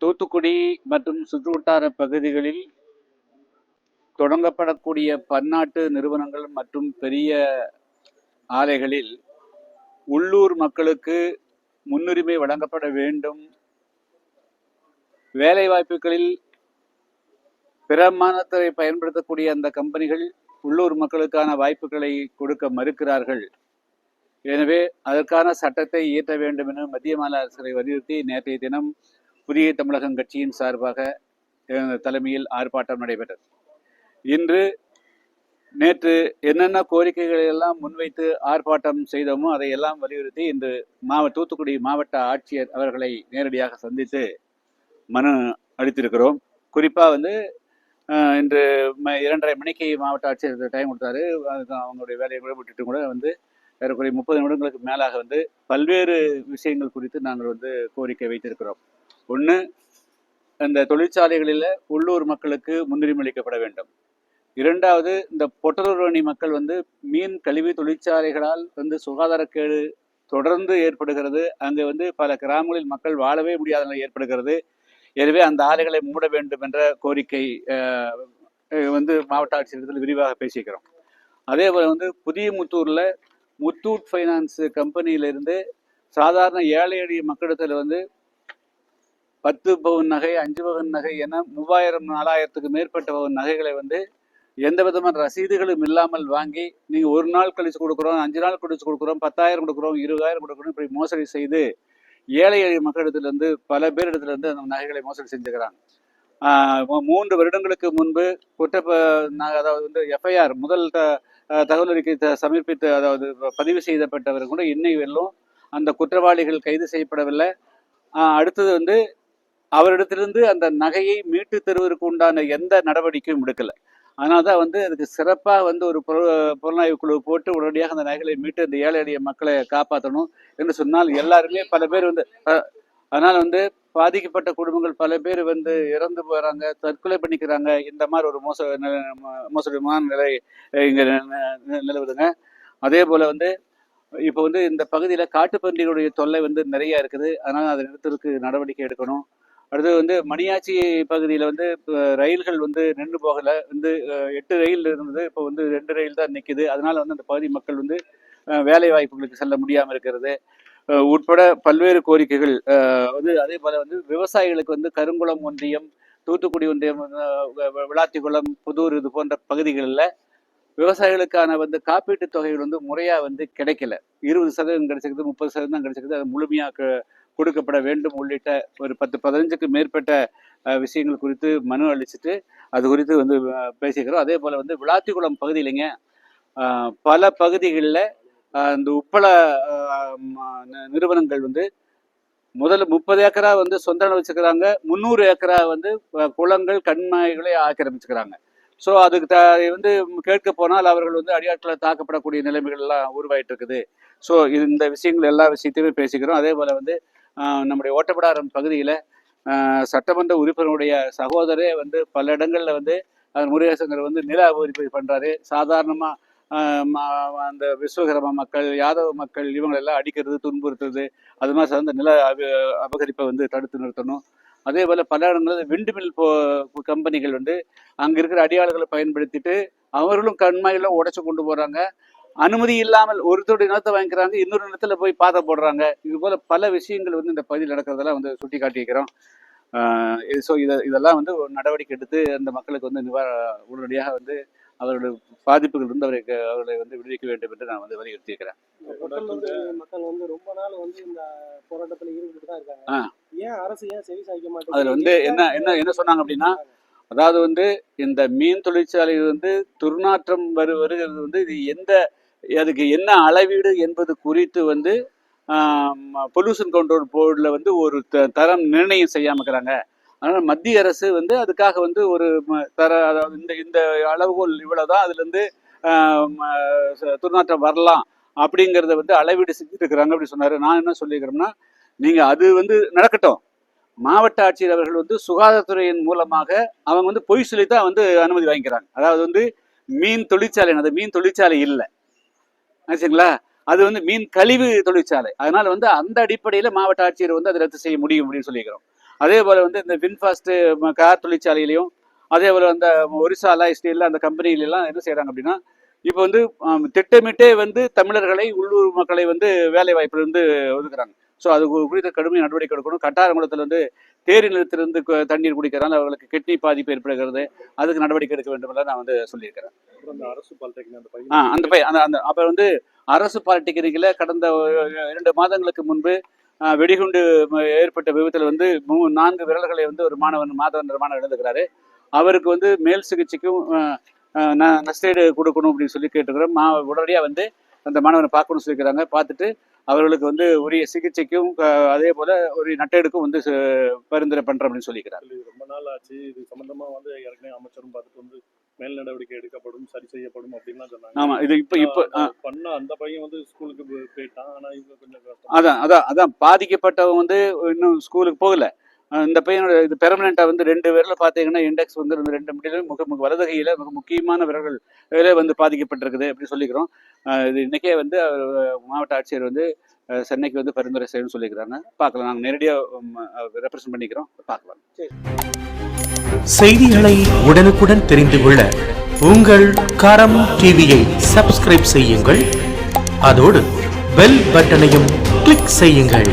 தூத்துக்குடி மற்றும் சுற்றுவட்டார பகுதிகளில் தொடங்கப்படக்கூடிய பன்னாட்டு நிறுவனங்கள் மற்றும் பெரிய ஆலைகளில் உள்ளூர் மக்களுக்கு முன்னுரிமை வழங்கப்பட வேண்டும். வேலை வாய்ப்புகளில் பிற மாநிலத்தை பயன்படுத்தக்கூடிய அந்த கம்பெனிகள் உள்ளூர் மக்களுக்கான வாய்ப்புகளை கொடுக்க மறுக்கிறார்கள். எனவே அதற்கான சட்டத்தை இயற்ற வேண்டும் என மத்திய மாநில அரசுகளை வலியுறுத்தி நேற்றைய தினம் புதிய தமிழகம் கட்சியின் சார்பாக தலைமையில் ஆர்ப்பாட்டம் நடைபெற்றது. இன்று நேற்று என்னென்ன கோரிக்கைகளை எல்லாம் முன்வைத்து ஆர்ப்பாட்டம் செய்தோமோ அதை எல்லாம் வலியுறுத்தி இன்று மாவட்ட தூத்துக்குடி மாவட்ட ஆட்சியர் அவர்களை நேரடியாக சந்தித்து மனு அளித்திருக்கிறோம். குறிப்பாக வந்து இன்று இரண்டரை மணிக்கு மாவட்ட ஆட்சியர் டைம் கொடுத்தாரு. அவங்களுடைய வேலையை கூட விட்டுட்டு கூட வந்து ஏறக்குறைய முப்பது நிமிடங்களுக்கு மேலாக வந்து பல்வேறு விஷயங்கள் குறித்து நாங்கள் வந்து கோரிக்கை வைத்திருக்கிறோம். ஒன்று இந்த தொழிற்சாலைகளில் உள்ளூர் மக்களுக்கு முன்னுரிமை அளிக்கப்பட வேண்டும். இரண்டாவது இந்த பொட்டலூரணி மக்கள் வந்து மீன் கழிவு தொழிற்சாலைகளால் வந்து சுகாதாரக்கேடு தொடர்ந்து ஏற்படுகிறது. அங்கே வந்து பல கிராமங்களில் மக்கள் வாழவே முடியாத நிலை ஏற்படுகிறது. எனவே அந்த ஆலைகளை மூட வேண்டும் என்ற கோரிக்கை வந்து மாவட்ட ஆட்சியரிடத்தில் விரிவாக பேசிக்கிறோம் அதே போல் வந்து புதிய முத்தூரில் முத்தூட் ஃபைனான்ஸ் கம்பெனியிலிருந்து சாதாரண ஏழை எளிய மக்களிடத்தில் வந்து பத்து பவுன் நகை அஞ்சு பவுன் நகை என மூவாயிரம் நாலாயிரத்துக்கு மேற்பட்ட பவுன் நகைகளை வந்து எந்த விதமான ரசீதுகளும் இல்லாமல் வாங்கி நீங்கள் ஒரு நாள் கழிச்சு கொடுக்குறோம் அஞ்சு நாள் கழிச்சு கொடுக்குறோம் பத்தாயிரம் கொடுக்குறோம் இருபதாயிரம் கொடுக்குறோம் இப்படி மோசடி செய்து ஏழை எளிய மக்களிடத்திலிருந்து பல பேரிடத்திலிருந்து அந்த நகைகளை மோசடி செஞ்சுக்கிறாங்க. மூன்று வருடங்களுக்கு முன்பு குற்ற அதாவது வந்து எஃப்ஐஆர் முதல் த தகவல் அறிக்கை த- சமர்ப்பித்து அதாவது பதிவு செய்யப்பட்டவர் கூட இன்னை வெல்லும் அந்த குற்றவாளிகள் கைது செய்யப்படவில்லை. அடுத்தது வந்து அவரிடத்திலிருந்து அந்த நகையை மீட்டு தருவதற்கு உண்டான எந்த நடவடிக்கையும் எடுக்கல. அதனால தான் வந்து அதுக்கு சிறப்பாக வந்து ஒரு புலனாய்வு குழு போட்டு உடனடியாக அந்த நகைகளை மீட்டு அந்த ஏழை எளிய மக்களை காப்பாற்றணும் என்று சொன்னால் எல்லாருமே பல பேர் வந்து அதனால் வந்து பாதிக்கப்பட்ட குடும்பங்கள் பல பேர் வந்து இறந்து போகிறாங்க தற்கொலை பண்ணிக்கிறாங்க. இந்த மாதிரி ஒரு மோச மோசடிமான நிலை இங்கே நிலவுதுங்க. அதே போல் வந்து இப்போ வந்து இந்த பகுதியில் காட்டுப்பன்றிகளுடைய தொல்லை வந்து நிறைய இருக்குது. அதனால் அதை நிறுத்துறதுக்கு நடவடிக்கை எடுக்கணும். அடுத்து வந்து மணியாச்சி பகுதியில் வந்து இப்போ ரயில்கள் வந்து நின்று போகலை. வந்து எட்டு ரயில் இருந்தது. இப்போ வந்து ரெண்டு ரயில் தான் நிற்குது அதனால வந்து அந்த பகுதி மக்கள் வந்து வேலை வாய்ப்புகளுக்கு செல்ல முடியாமல் இருக்கிறது. உட்பட பல்வேறு கோரிக்கைகள் வந்து அதே போல் வந்து விவசாயிகளுக்கு வந்து கருங்குளம் ஒன்றியம் தூத்துக்குடி ஒன்றியம் விளாத்திக்குளம் புதூர் இது போன்ற பகுதிகளில் விவசாயிகளுக்கான வந்து காப்பீட்டு தொகைகள் வந்து முறையாக வந்து கிடைக்கல. இருபது சதவீதம் கிடைச்சிருக்குது முப்பது சதவீதம் கிடைச்சிருக்குது. அது முழுமையாக கொடுக்கப்பட வேண்டும் உள்ளிட்ட ஒரு பத்து பதினஞ்சுக்கு மேற்பட்ட விஷயங்கள் குறித்து மனு அளிச்சுட்டு அது குறித்து வந்து பேசிக்கிறோம். அதே போல் வந்து விளாத்திக்குளம் பகுதியிலைங்க பல பகுதிகளில் இந்த உப்பள நிறுவனங்கள் வந்து முதல்ல முப்பது ஏக்கரா வந்து சொந்த வச்சுக்கிறாங்க. முந்நூறு ஏக்கரா வந்து குளங்கள் கண்மாய்களை ஆக்கிரமிச்சுக்கிறாங்க ஸோ அதுக்கு த வந்து கேட்க போனால் அவர்கள் வந்து அடியாட்களால் தாக்கப்படக்கூடிய நிலைமைகள் எல்லாம் உருவாயிட்டு இருக்குது. ஸோ இந்த விஷயங்கள் எல்லா விஷயத்தையுமே பேசிக்கிறோம். அதே போல் வந்து நம்முடைய ஓட்டப்படாரம் பகுதியில் சட்டமன்ற உறுப்பினருடைய சகோதரே வந்து பல இடங்களில் வந்து முருகேசங்கர் வந்து நில அபகரிப்பு பண்ணுறாரு சாதாரணமாக அந்த விஸ்வகர்ம மக்கள் யாதவ மக்கள் இவங்களெல்லாம் அடிக்கிறது துன்புறுத்துறது அது மாதிரி சார்ந்த நில அப அபகரிப்பை வந்து தடுத்து நிறுத்தணும். அதே போல் பல இடங்களில் விண்டு மில் போ கம்பெனிகள் வந்து அங்கே இருக்கிற அடியாளர்களை பயன்படுத்திட்டு அவர்களும் கண்மாயெல்லாம் உடச்சி கொண்டு போகிறாங்க அனுமதி இல்லாமல் ஒருத்தருடைய நிலத்தை வாங்கிக்கிறாங்க இன்னொரு நிலத்துல போய் பாதை போடுறாங்க. இது போல பல விஷயங்கள் வந்து இந்த பகுதியில் நடக்கிறதெல்லாம் வந்து சுட்டி காட்டியிருக்கிறோம் ஸோ இதை இதெல்லாம் வந்து ஒரு நடவடிக்கை எடுத்து அந்த மக்களுக்கு வந்து நிவா உடனடியாக வந்து அவர்களுடைய பாதிப்புகள் இருந்து அவரை அவர்களை வந்து விடுவிக்க வேண்டும் என்று நான் வந்து வலியுறுத்தியிருக்கிறேன். மக்கள் வந்து மக்கள் வந்து ரொம்ப நாள் வந்து இந்த போராட்டத்துல ஈடுபட்டு தான் இருக்காங்க. ஏன் அரசு ஏன் செவி சாய்க்க மாட்டேங்குது? அதுல வந்து என்ன என்ன என்ன சொன்னாங்க அப்படின்னா அதாவது வந்து இந்த மீன் தொழிற்சாலை வந்து துர்நாற்றம் வரு வருகிறது வந்து இது எந்த அதுக்கு என்ன அளவீடு என்பது குறித்து வந்து பொல்யூஷன் கண்ட்ரோல் போர்டில் வந்து ஒரு த- தரம் நிர்ணயம் செய்யாமல் இருக்கிறாங்க. அதனால் மத்திய அரசு வந்து அதுக்காக வந்து ஒரு தர அதாவது இந்த இந்த அளவுகோல் இவ்வளோ தான் அதுலேருந்து துர்நாற்றம் வரலாம் அப்படிங்கிறத வந்து அளவீடு செஞ்சுட்டு இருக்கிறாங்க அப்படி சொன்னார். நான் என்ன சொல்லிக்கிறேன்னா நீங்கள் அது வந்து நடக்கட்டும். மாவட்ட ஆட்சியர் அவர்கள் வந்து சுகாதாரத்துறையின் மூலமாக அவங்க வந்து பொய் சொல்லி தான் வந்து அனுமதி வாங்கிக்கிறாங்க. அதாவது வந்து மீன் தொழிற்சாலை அந்த மீன் தொழிற்சாலை இல்லை. ஆச்சுங்களா அது வந்து மீன் கழிவு தொழிற்சாலை. அதனால வந்து அந்த அடிப்படையில் மாவட்ட ஆட்சியர் வந்து அதை ரத்து செய்ய முடியும் அப்படின்னு சொல்லிக்கிறோம் அதே போல் வந்து இந்த வின்ஃபாஸ்ட் கார் தொழிற்சாலையிலையும் அதே போல் அந்த ஒரிசா அலாய் ஸ்டீலில் அந்த கம்பெனிலெல்லாம் என்ன செய்கிறாங்க அப்படின்னா இப்போ வந்து திட்டமிட்டே வந்து தமிழர்களை உள்ளூர் மக்களை வந்து வேலை வாய்ப்புல இருந்து ஒதுக்குறாங்க. ஸோ அது குறித்த கடுமை நடவடிக்கை எடுக்கணும். கட்டாரங்குளத்தில் வந்து தேரி நிலத்திலிருந்து தண்ணீர் குடிக்கிறதால அவர்களுக்கு கிட்னி பாதிப்பு ஏற்படுகிறது. அதுக்கு நடவடிக்கை எடுக்க வேண்டும் எல்லாம் நான் வந்து சொல்லியிருக்கிறேன். பாலிடெக்னிக் அந்த பையன் ஆ அந்த அந்த அப்போ வந்து அரசு பாலிடெக்னிக்கில் கடந்த இரண்டு மாதங்களுக்கு முன்பு ஆ, வெடிகுண்டு ஏற்பட்ட விபத்தில் வந்து மூ நான்கு விரல்களை வந்து ஒரு மாணவன் மாதவன் மாணவன் இழந்துக்கிறாரு. அவருக்கு வந்து மேல் சிகிச்சைக்கும் ஆ, ஆ, ந- நஷ்டஈடு கொடுக்கணும் அப்படின்னு சொல்லி கேட்டுக்கிறோம் மா உடனடியாக வந்து அந்த மாணவனை பார்க்கணும்னு சொல்லிக்கிறாங்க பார்த்துட்டு அவர்களுக்கு வந்து உரிய சிகிச்சைக்கும் அதே போல் ஒரு நட்டெடுக்கும் வந்து பரிந்துரை பண்ணுறோம் அப்படின்னு சொல்லிக்கிறார் சொல்லி ரொம்ப நாள் ஆச்சு. இது சம்பந்தமா வந்து ஏற்கனவே அமைச்சரும் பார்த்துட்டு வந்து மேல் நடவடிக்கை எடுக்கப்படும் சரி செய்யப்படும் அப்படின்லாம் சொன்னாங்க. ஆமாம் இது இப்போ இப்போ பண்ண அந்த பையன் வந்து ஸ்கூலுக்கு போய்- போயிட்டான். ஆனா இவங்க கொஞ்சம் அதான் அதான் அதான். பாதிக்கப்பட்டவங்க வந்து இன்னும் ஸ்கூலுக்கு போகல. இந்த பையனோட இது பெர்மனெண்ட்டாக வந்து ரெண்டு விரல் பார்த்தீங்கன்னா இண்டெக்ஸ் வந்து இந்த ரெண்டு முடியலும் முக முக வலது கையில் மிக முக்கியமான விரல்கள் இதில் வந்து பாதிக்கப்பட்டிருக்குது அப்படின்னு சொல்லிக்கிறோம். இது இன்னைக்கே வந்து மாவட்ட ஆட்சியர் வந்து சென்னைக்கு வந்து பரிந்துரை செய்யணும்னு சொல்லிக்கிறாங்க. பார்க்கலாம் நாங்கள் நேரடியாக ரெப்ரசன்ட் பண்ணிக்கிறோம். பார்க்கலாம். செய்திகளை உடனுக்குடன் தெரிந்து கொள்ள உங்கள் கரம் டிவியை சப்ஸ்கிரைப் செய்யுங்கள். அதோடு பெல் பட்டனையும் கிளிக் செய்யுங்கள்.